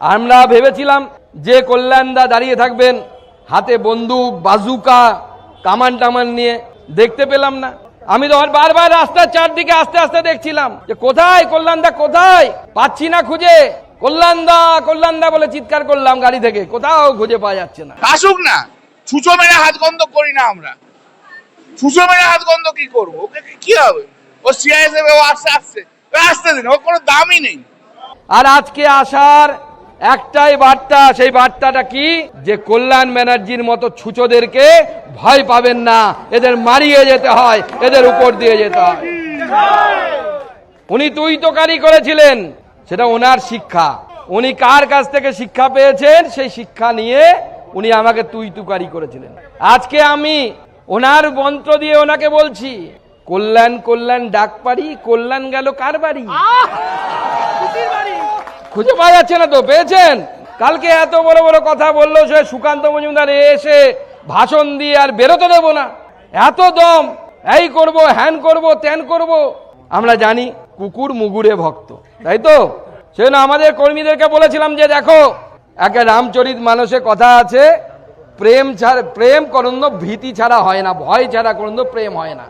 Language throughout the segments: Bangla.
আমরা ভেবেছিলাম যে কল্যাণদা দাঁড়িয়ে থাকবেন হাতে বন্দুক বাজুকা কামান টামান নিয়ে দেখতে পেলাম না। আমি তখন বারবার রাস্তার চারদিকে আস্তে আস্তে দেখছিলাম যে কোথায় কল্যাণদা কোথায়? পাচ্ছি না খুঁজে। কল্যাণদা কল্যাণদা বলে চিৎকার করলাম গাড়ি থেকে। কোথাও খুঁজে পাওয়া যাচ্ছে না। আসুক না ছুঁচো মেরে হাত গন্ধ করি না আমরা। ছুঁচো মেরে হাত গন্ধ কি করব? ওকে কি- কি হবে? ও সিআইএসএফ ও আসছে ও আসতে দিন ওর কোনো দামই নেই। আর আজকে আসার একটাই বার্তা, সেই বার্তাটা কি? যে কল্যাণ ব্যানার্জির মতো ছুচোদেরকে ভয় পাবেন না। এদের মারিয়ে যেতে হয়, এদের উপর দিয়ে যেতে হয়। উনি তুই তোকারি করেছিলেন, সেটা ওনার শিক্ষা। উনি কার কাছ থেকে শিক্ষা পেয়েছেন, সেই শিক্ষা নিয়ে উনি আমাকে তুই তুকারি করেছিলেন। আজকে আমি ওনার মন্ত্র দিয়ে ওনাকে বলছি, কল্যাণ কল্যাণ ডাক পারি কল্যাণ গেল কার বাড়ি খুঁজে পাওয়া যাচ্ছে না তো, পেয়েছেন? কালকে এত বড় বড় কথা বলল সে সুকান্ত মজুমদার এসে ভাষণ দিয়ে আর বেরোতে দেবো না। এত দম, এই করব, হ্যান করব, ত্যান করব। আমরা জানি কুকুর মুগুরে ভক্ত, তাই তো? সেজন্য আমাদের কর্মীদেরকে বলেছিলাম যে দেখো একটা রামচরিত মানুষে কথা আছে, প্রেম ছাড়া, প্রেম করন্দ ভীতি ছাড়া হয় না, ভয় ছাড়া করন্দ প্রেম হয় না।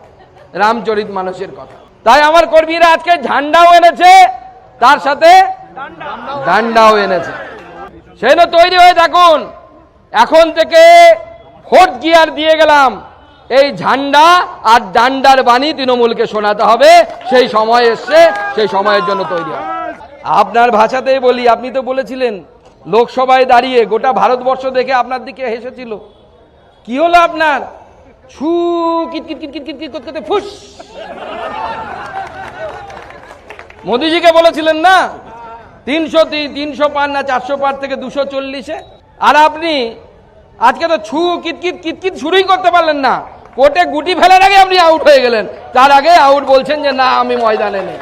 রামচরিত মানুষের কথা। তাই আমার কর্মীরা আজকে ঝান্ডাও এনেছে, তার সাথে ডান্ডাও এনেছে। সেই তৈরি হয়ে থাকুন। এখন থেকে ফোর্থ গিয়ার দিয়ে গেলাম। এই ঝান্ডা আর ডান্ডার বাণী তৃণমূলকে শোনাতে হবে। সেই সময় এসছে, সেই সময়ের জন্য তৈরি হবে। আপনার ভাষাতেই বলি, আপনি তো বলেছিলেন, লোকসভায় দাঁড়িয়ে গোটা ভারতবর্ষ দেখে আপনার দিকে হেসেছিল। কি হলো আপনার? ছু কিট কিট কিট কিট ফুস। মোদিজিকে বলেছিলেন না? তিনশো তিনশো পার না চারশো পার থেকে দুশো চল্লিশে? আর আপনি আজকে তো ছু কিটকিট কিতকিত শুরুই করতে পারলেন না। কোর্টে গুটি ফেলার আগে আপনি আউট হয়ে গেলেন। তার আগে আউট বলছেন যে না, আমি ময়দানে নেই।